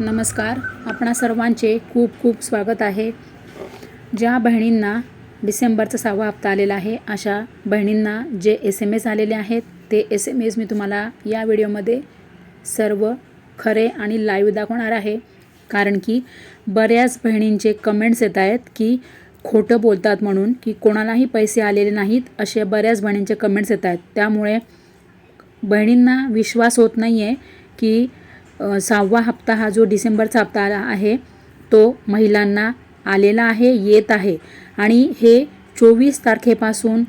नमस्कार. आपणा सर्वांचे खूप खूप स्वागत आहे. ज्या बहिणींना डिसेंबरचा सहावा हप्ता आलेला आहे अशा बहिणींना जे एस एम एस आलेले आहेत ते एस एम एस मी तुम्हाला या व्हिडिओमध्ये सर्व खरे आणि लाईव्ह दाखवणार आहे. कारण की बऱ्याच बहिणींचे कमेंट्स येत आहेत की खोटं बोलतात म्हणून की कोणालाही पैसे आलेले नाहीत असे बऱ्याच बहिणींचे कमेंट्स येत आहेत. त्यामुळे बहिणींना विश्वास होत नाही आहे की सहावा हप्ता हा जो डिसेंबरचा हप्ता आला आहे तो महिलांना आलेला आहे येत आहे. आणि हे चोवीस तारखेपासून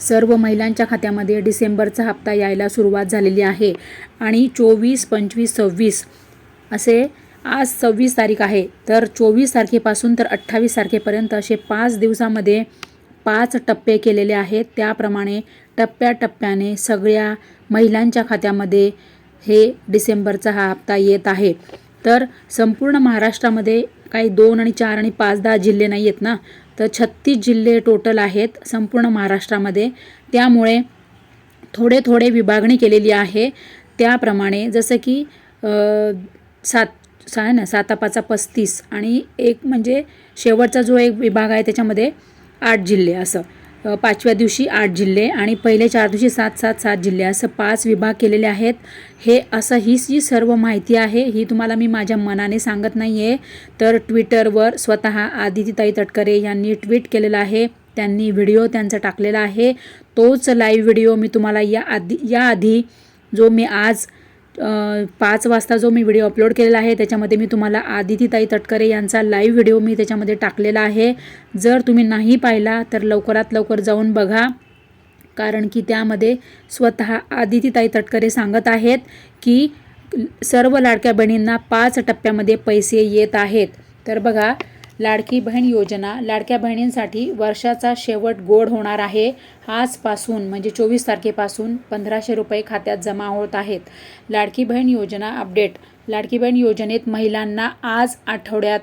सर्व महिलांच्या खात्यामध्ये डिसेंबरचा हप्ता यायला सुरुवात झालेली आहे. आणि चोवीस पंचवीस सव्वीस असे आज सव्वीस तारीख आहे. तर चोवीस तारखेपासून तर अठ्ठावीस तारखेपर्यंत असे पाच दिवसामध्ये पाच टप्पे केलेले आहेत. त्याप्रमाणे टप्प्याटप्प्याने सगळ्या महिलांच्या खात्यामध्ये हे डिसेंबरचा हा हप्ता येत आहे. तर संपूर्ण महाराष्ट्रामध्ये काही दोन आणि चार आणि पाच दहा जिल्हे नाही आहेत ना? तर छत्तीस जिल्हे टोटल आहेत संपूर्ण महाराष्ट्रामध्ये. त्यामुळे थोडे थोडे विभागणी केलेली आहे. त्याप्रमाणे जसं की सात सा ना सातापाचा पस्तीस आणि एक म्हणजे शेवटचा जो एक विभाग आहे त्याच्यामध्ये आठ जिल्हे असं. पाचव्या दिवशी आठ जिल्हे आणि पहिले चार दिवशी सात सात सात जिल्हे असं पाच विभाग केलेले आहेत. हे असं ही जी सर्व माहिती आहे ही तुम्हाला मी माझ्या मनाने सांगत नाही आहे तर ट्विटरवर स्वतः आदितीताई तटकरे यांनी ट्विट केलेलं आहे. त्यांनी व्हिडिओ त्यांचा टाकलेला आहे. तोच लाईव्ह व्हिडिओ मी तुम्हाला या आधी याआधी जो मी आज पाच वाजता जो मी व्हिडिओ अपलोड केलेला आहे त्याच्यामध्ये मी तुम्हाला आदितीताई तटकरे यांचा लाईव्ह व्हिडिओ मी त्याच्यामध्ये टाकलेला आहे. जर तुम्ही नाही पाहिला तर लवकरात लवकर जाऊन बघा. कारण की त्यामध्ये स्वतः आदितीताई तटकरे सांगत आहेत की सर्व लाडक्या बहिणींना पाच टप्प्यामध्ये पैसे येत आहेत. तर बघा लाडकी बहीण योजना. लाडक्या बहिणींसाठी वर्षाचा शेवट गोड होणार आहे. आजपासून म्हणजे चोवीस तारखेपासून पंधराशे रुपये खात्यात जमा होत आहेत. लाडकी बहीण योजना अपडेट. लाडकी बहीण योजनेत महिलांना आज आठवड्यात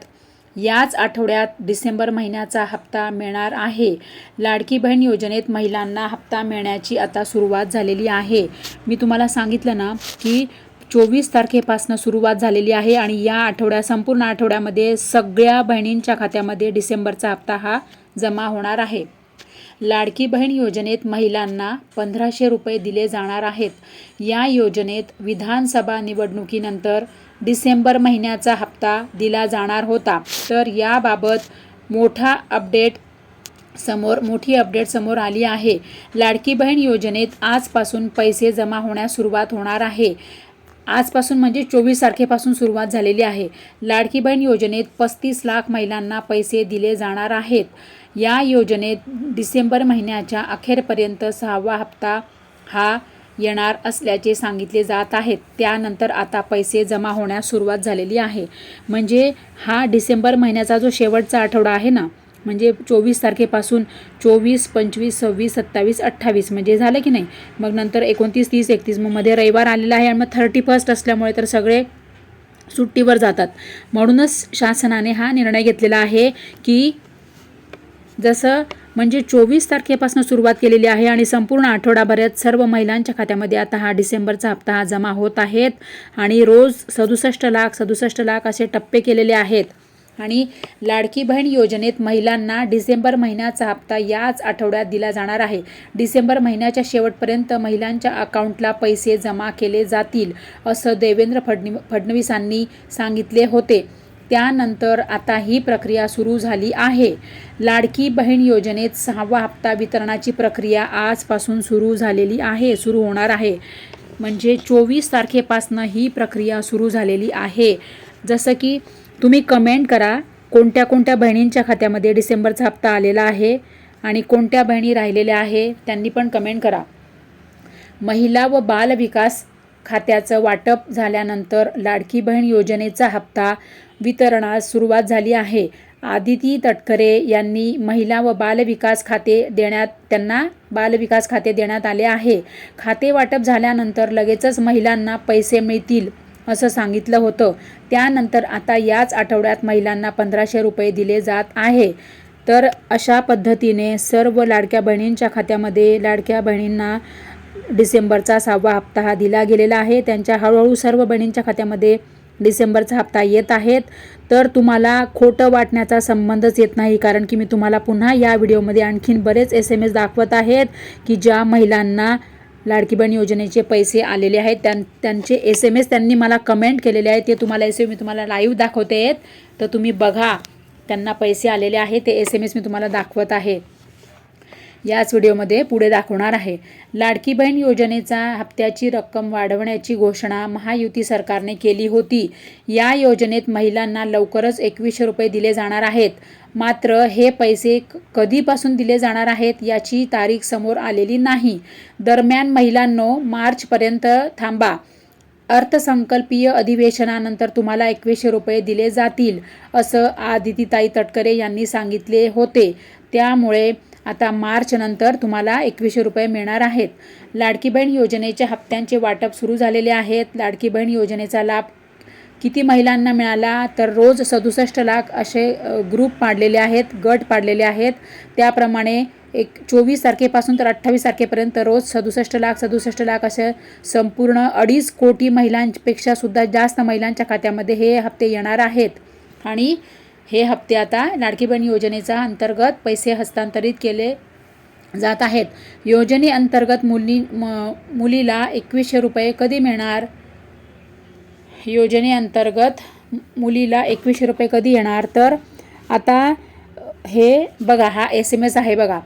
याच आठवड्यात डिसेंबर महिन्याचा हप्ता मिळणार आहे. लाडकी बहीण योजनेत महिलांना हप्ता मिळण्याची आता सुरुवात झालेली आहे. मी तुम्हाला सांगितलं ना की चोवीस तारखेपासून सुरुवात झालेली आहे आणि या आठवड्या संपूर्ण आठवड्यामध्ये सगळ्या बहिणींच्या खात्यामध्ये डिसेंबरचा हप्ता हा जमा होणार आहे. लाडकी बहीण योजनेत महिलांना पंधराशे रुपये दिले जाणार आहेत. या योजनेत विधानसभा निवडणुकीनंतर डिसेंबर महिन्याचा हप्ता दिला जाणार होता. तर याबाबत मोठा अपडेट समोर मोठी अपडेट समोर आली आहे. लाडकी बहीण योजनेत आजपासून पैसे जमा होण्यास सुरुवात होणार आहे. आजपासून म्हणजे चोवीस तारखेपासून सुरुवात झालेली आहे. लाडकी बहीण योजनेत पस्तीस लाख महिलांना पैसे दिले जाणार आहेत. या योजनेत डिसेंबर महिन्याच्या अखेरपर्यंत सहावा हप्ता हा येणार असल्याचे सांगितले जात आहेत. त्यानंतर आता पैसे जमा होण्यास सुरुवात झालेली आहे. म्हणजे हा डिसेंबर महिन्याचा जो शेवटचा आठवडा आहे ना म्हणजे चोवीस तारखेपासून चोवीस पंचवीस सव्वीस सत्तावीस अठ्ठावीस म्हणजे झालं की नाही? मग नंतर एकोणतीस तीस एकतीस मग मध्ये रविवार आलेला आहे आणि मग थर्टी फर्स्ट असल्यामुळे तर सगळे सुट्टीवर जातात. म्हणूनच शासनाने हा निर्णय घेतलेला आहे की जसं म्हणजे चोवीस तारखेपासून सुरुवात केलेली आहे आणि संपूर्ण आठवडाभरात सर्व महिलांच्या खात्यामध्ये आता हा डिसेंबरचा हप्ता हा जमा होत आहेत आणि रोज सदुसष्ट लाख सदुसष्ट लाख असे टप्पे केलेले आहेत. आणि लाडकी बहीण योजनेत महिलांना डिसेंबर महिन्याचा हप्ता याच आठवड्यात दिला जाणार आहे. डिसेंबर महिन्याच्या शेवटपर्यंत महिलांच्या अकाउंटला पैसे जमा केले जातील असं देवेंद्र फडणवी फडणवीसांनी सांगितले होते. त्यानंतर आता ही प्रक्रिया सुरू झाली आहे. लाडकी बहीण योजनेत सहावा हप्ता वितरणाची प्रक्रिया आजपासून सुरू झालेली आहे सुरू होणार आहे. म्हणजे चोवीस तारखेपासनं ही प्रक्रिया सुरू झालेली आहे. जसं की तुम्ही कमेंट करा कोणत्या कोणत्या बहिणींच्या खात्यामध्ये डिसेंबरचा हप्ता आलेला आहे आणि कोणत्या बहिणी राहिलेल्या आहे त्यांनी पण कमेंट करा. महिला व बाल विकास खात्याचं वाटप झाल्यानंतर लाडकी बहीण योजनेचा हप्ता वितरणास सुरुवात झाली आहे. आदिती तटकरे यांनी महिला व बाल विकास खाते देण्यात त्यांना बाल विकास खाते देण्यात आले आहे. खाते वाटप झाल्यानंतर लगेचच महिलांना पैसे मिळतील. असं सांगितलं होतं. त्यानंतर आता याच आठवड्यात महिलांना पंधराशे रुपये दिले जात आहे. तर अशा पद्धतीने सर्व लाडक्या बहिणींच्या खात्यामध्ये लाडक्या बहिणींना डिसेंबरचा सहावा हप्ता हा दिला गेलेला आहे. त्यांच्या हळूहळू सर्व बहिणींच्या खात्यामध्ये डिसेंबरचा हप्ता येत आहेत. तर तुम्हाला खोटं वाटण्याचा संबंधच येत नाही कारण की मी तुम्हाला पुन्हा या व्हिडिओमध्ये आणखीन बरेच एस एम एस दाखवत आहेत की ज्या महिलांना लाडकी बहीण योजनेचे पैसे आलेले आहेत. त्यां त्यांचे एस एम एस त्यांनी मला कमेंट केलेले आहेत. ते तुम्हाला एस एम मी तुम्हाला लाईव्ह दाखवते आहेत. तर तुम्ही बघा त्यांना पैसे आलेले आहेत. ते एस एम एस मी तुम्हाला दाखवत आहे. याच व्हिडिओमध्ये पुढे दाखवणार आहे. लाडकी बहीण योजनेचा हप्त्याची रक्कम वाढवण्याची घोषणा महायुती सरकारने केली होती. या योजनेत महिलांना लवकरच एकवीसशे रुपये दिले जाणार आहेत. मात्र हे पैसे कधीपासून दिले जाणार आहेत याची तारीख समोर आलेली नाही. दरम्यान महिलांनो मार्चपर्यंत थांबा. अर्थसंकल्पीय अधिवेशनानंतर तुम्हाला एकवीसशे रुपये दिले जातील असं आदितीताई तटकरे यांनी सांगितले होते. त्यामुळे आता मार्चनंतर तुम्हाला एकवीसशे रुपये मिळणार आहेत. लाडकी बहीण योजनेच्या हप्त्यांचे वाटप सुरू झालेले आहेत. लाडकी बहीण योजनेचा लाभ किती महिलांना मिळाला तर रोज सदुसष्ट लाख असे ग्रुप पाडलेले आहेत गट पाडलेले आहेत. त्याप्रमाणे एक चोवीस तारखेपासून तर अठ्ठावीस तारखेपर्यंत रोज सदुसष्ट लाख सदुसष्ट लाख असे संपूर्ण अडीच कोटी महिलांपेक्षा सुद्धा जास्त महिलांच्या खात्यामध्ये हे हप्ते येणार आहेत. आणि हे हप्ते आता लाडकी बहीण योजनेचा अंतर्गत पैसे हस्तांतरित केले जात आहेत. योजनेअंतर्गत मुली म मुलीला एकवीसशे रुपये कधी मिळणार? योजनेअंतर्गत मुलीला एकवीसशे रुपये कधी येणार? तर आता हे बघा हा एस एम एस आहे बघा.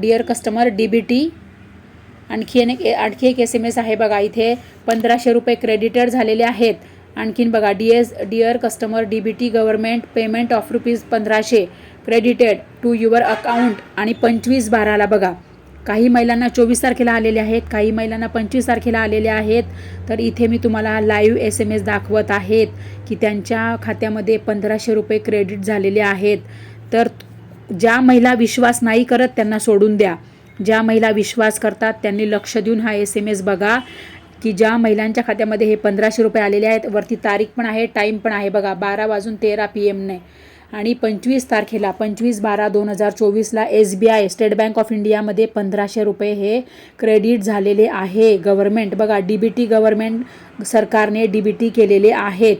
Dear customer D B T आणखी एक आणखी एक एस एम एस आहे बघा. इथे पंधराशे रुपये क्रेडिटेड झालेले आहेत. आणखीन बघा D S dear customer D B T government payment of rupees पंधराशे क्रेडिटेड टू युअर अकाउंट आणि पंचवीस बाराला बघा. काही महिलांना चोवीस तारखेला आलेले आहेत काही महिलांना पंचवीस तारखेला आलेले आहेत. तर इथे मी तुम्हाला लाईव्ह एस एम एस दाखवत आहेत की त्यांच्या खात्यामध्ये पंधराशे रुपये क्रेडिट झालेले आहेत. तर ज्या महिला विश्वास नाही करत त्यांना सोडून द्या. ज्या महिला विश्वास करतात त्यांनी लक्ष देऊन हा एस एम एस बघा की ज्या महिलांच्या खात्यामध्ये हे पंधराशे रुपये आलेले आहेत. वरती तारीख पण आहे टाईम पण आहे बघा बारा वाजून तेरा पी एमने आणि पंचवीस तारखेला पंचवीस बारा दोन हजार चोवीसला S B I state bank of इंडियामध्ये पंधराशे रुपये हे क्रेडिट झालेले आहे. गव्हर्मेंट बघा डी बी टी गव्हर्मेंट सरकारने डी बी टी केलेले आहेत.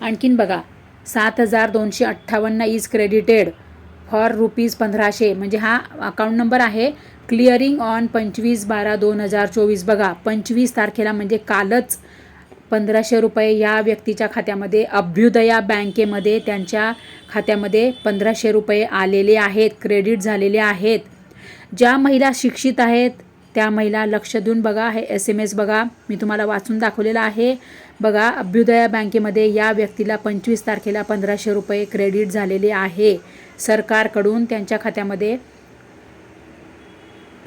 आणखीन बघा सात हजार दोनशे अठ्ठावन्न इज क्रेडिटेड फॉर रुपीज पंधराशे. म्हणजे हा अकाउंट नंबर आहे. क्लिअरिंग ऑन पंचवीस बारा दोन हजार चोवीस. बघा पंचवीस तारखेला म्हणजे कालच पंधराशे रुपये या व्यक्तीच्या खात्यामध्ये अभ्युदया बँकेमध्ये त्यांच्या खात्यामध्ये पंधराशे रुपये आलेले आहेत क्रेडिट झालेले आहेत. ज्या महिला शिक्षित आहेत त्या महिला लक्ष देऊन बघा हे एस एम एस बघा. मी तुम्हाला वाचून दाखवलेलं आहे. बघा अभ्युदया बँकेमध्ये या व्यक्तीला पंचवीस तारखेला पंधराशे रुपये क्रेडिट झालेले आहे. सरकारकडून त्यांच्या खात्यामध्ये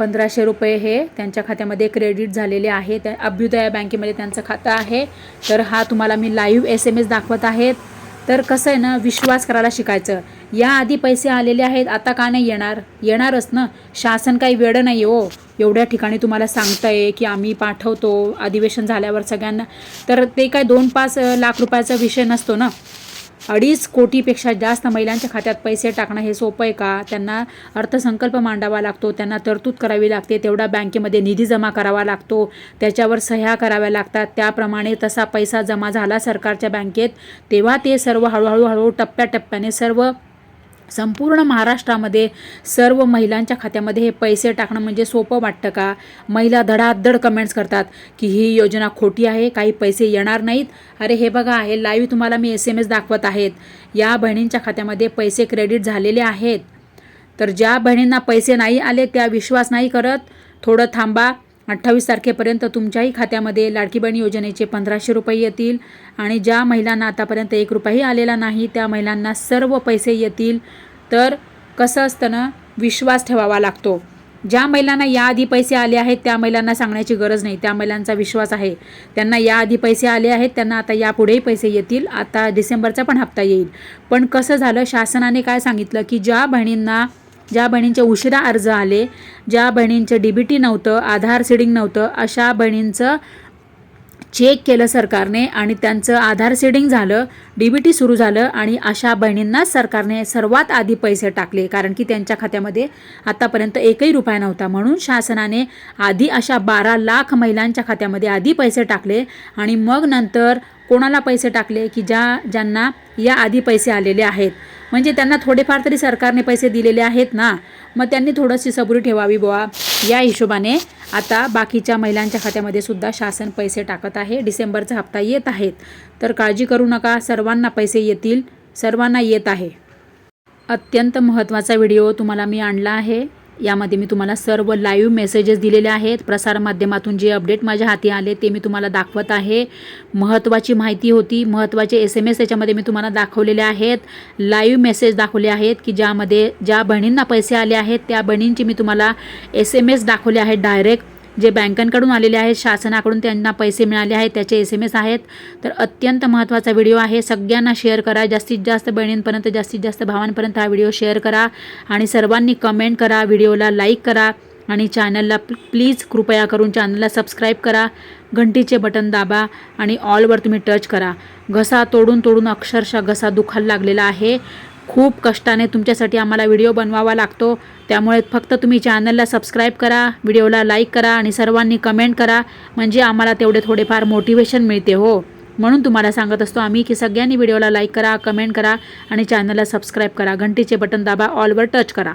पंधराशे रुपये हे त्यांच्या खात्यामध्ये क्रेडिट झालेले आहे. त्या अभ्युदया बँकेमध्ये त्यांचं खातं आहे. तर हा तुम्हाला मी लाईव्ह एस एम एस दाखवत आहेत. तर कसं आहे ना विश्वास करायला शिकायचं. याआधी पैसे आलेले आहेत आता का नाही येणार? येणारच ना. शासन काही वेळ नाही हो. एवढ्या ठिकाणी तुम्हाला सांगताय की आम्ही पाठवतो. अधिवेशन झाल्यावर सगळ्यांना. तर ते काय दोन पाच लाख रुपयाचा विषय नसतो ना. अडीच कोटीपेक्षा जास्त महिलांच्या खात्यात पैसे टाकणं हे सोपं आहे का? त्यांना अर्थसंकल्प मांडावा लागतो त्यांना तरतूद करावी लागते तेवढा बँकेमध्ये निधी जमा करावा लागतो त्याच्यावर सह्या कराव्या लागतात. त्याप्रमाणे तसा पैसा जमा झाला सरकारच्या बँकेत तेव्हा ते सर्व हळूहळू हळूहळू टप्प्याटप्प्याने सर्व संपूर्ण महाराष्ट्रामध्ये सर्व महिलांच्या खात्यामध्ये हे पैसे टाकणं म्हणजे सोपं वाटतं का? महिला धडाधड कमेंट्स करतात की ही योजना खोटी आहे काही पैसे येणार नाहीत. अरे हे बघा हे लाईव्ह तुम्हाला मी एस एम एस दाखवत आहेत. या बहिणींच्या खात्यामध्ये पैसे क्रेडिट झालेले आहेत. तर ज्या बहिणींना पैसे नाही आले त्या विश्वास नाही करत. थोडं थांबा. अठ्ठावीस तारखेपर्यंत तुमच्याही खात्यामध्ये लाडकी बहीण योजनेचे पंधराशे रुपये येतील आणि ज्या महिलांना आतापर्यंत एक रुपयाही आलेला नाही त्या महिलांना सर्व पैसे येतील. तर कसं असतं ना विश्वास ठेवावा लागतो. ज्या महिलांना याआधी पैसे आले आहेत त्या महिलांना सांगण्याची गरज नाही. त्या महिलांचा विश्वास आहे. त्यांना याआधी पैसे आले आहेत त्यांना आता यापुढेही पैसे येतील. आता डिसेंबरचा पण हप्ता येईल. पण कसं झालं शासनाने काय सांगितलं की ज्या बहिणींना ज्या बहिणींचे उशिरा अर्ज आले ज्या बहिणींचं डी बी टी नव्हतं आधार सीडिंग नव्हतं अशा बहिणींचं चेक केलं सरकारने आणि त्यांचं आधार सेडिंग झालं डी बी टी सुरू झालं आणि अशा बहिणींनाच सरकारने सर्वात आधी पैसे टाकले. कारण की त्यांच्या खात्यामध्ये आतापर्यंत एकही रुपया नव्हता. म्हणून शासनाने आधी अशा बारा लाख महिलांच्या खात्यामध्ये आधी पैसे टाकले आणि मग नंतर कोणाला पैसे टाकले की ज्या ज्यांना या आधी पैसे आलेले आहेत. म्हणजे त्यांना थोडेफार तरी सरकारने पैसे दिलेले आहेत ना. मग त्यांनी थोडीशी सबुरी ठेवावी बुवा. या हिशोबाने आता बाकीच्या महिलांच्या खात्यामध्ये सुद्धा शासन पैसे टाकत आहे. डिसेंबरचा हप्ता येत आहेत. तर काळजी करू नका. सर्वांना पैसे येतील. सर्वांना येत आहे. अत्यंत महत्त्वाचा व्हिडिओ तुम्हाला मी आणला आहे. यामध्ये मी तुम्हाला सर्व लाईव्ह मेसेजेस दिलेले आहेत. प्रसारमाध्यमातून जे अपडेट माझ्या हाती आले ते मी तुम्हाला दाखवत आहे. महत्त्वाची माहिती होती. महत्त्वाचे एस एम एस याच्यामध्ये मी तुम्हाला दाखवलेले आहेत. लाईव्ह मेसेज दाखवले आहेत की ज्यामध्ये ज्या बहिणींना पैसे आले आहेत त्या बहिणींची मी तुम्हाला एस एम एस दाखवले आहेत डायरेक्ट जे बँकांकडून आलेले आहेत शासनाकडून त्यांना पैसे मिळाले आहेत त्याचे एस एम एस आहेत. तर अत्यंत महत्त्वाचा व्हिडिओ आहे. सगळ्यांना शेअर करा. जास्तीत जास्त बहिणींपर्यंत जास्तीत जास्त भावांपर्यंत हा व्हिडिओ शेअर करा. आणि सर्वांनी कमेंट करा व्हिडिओला लाईक करा. आणि चॅनलला प्लीज कृपया करून चॅनलला सबस्क्राईब करा. घंटीचे बटन दाबा आणि ऑलवर तुम्ही टच करा. घसा तोडून तोडून अक्षरशः घसा दुखायला लागलेला आहे. खूप कष्टाने तुमच्यासाठी आम्हाला व्हिडिओ बनवावा लागतो. त्यामुळे फक्त तुम्ही चॅनलला सबस्क्राईब करा व्हिडिओला लाईक करा आणि सर्वांनी कमेंट करा म्हणजे आम्हाला तेवढे थोडेफार मोटिवेशन मिळते हो. म्हणून तुम्हाला सांगत असतो आम्ही की सगळ्यांनी व्हिडिओला लाईक करा कमेंट करा आणि चॅनलला सबस्क्राईब करा. घंटीचे बटन दाबा ऑलवर टच करा.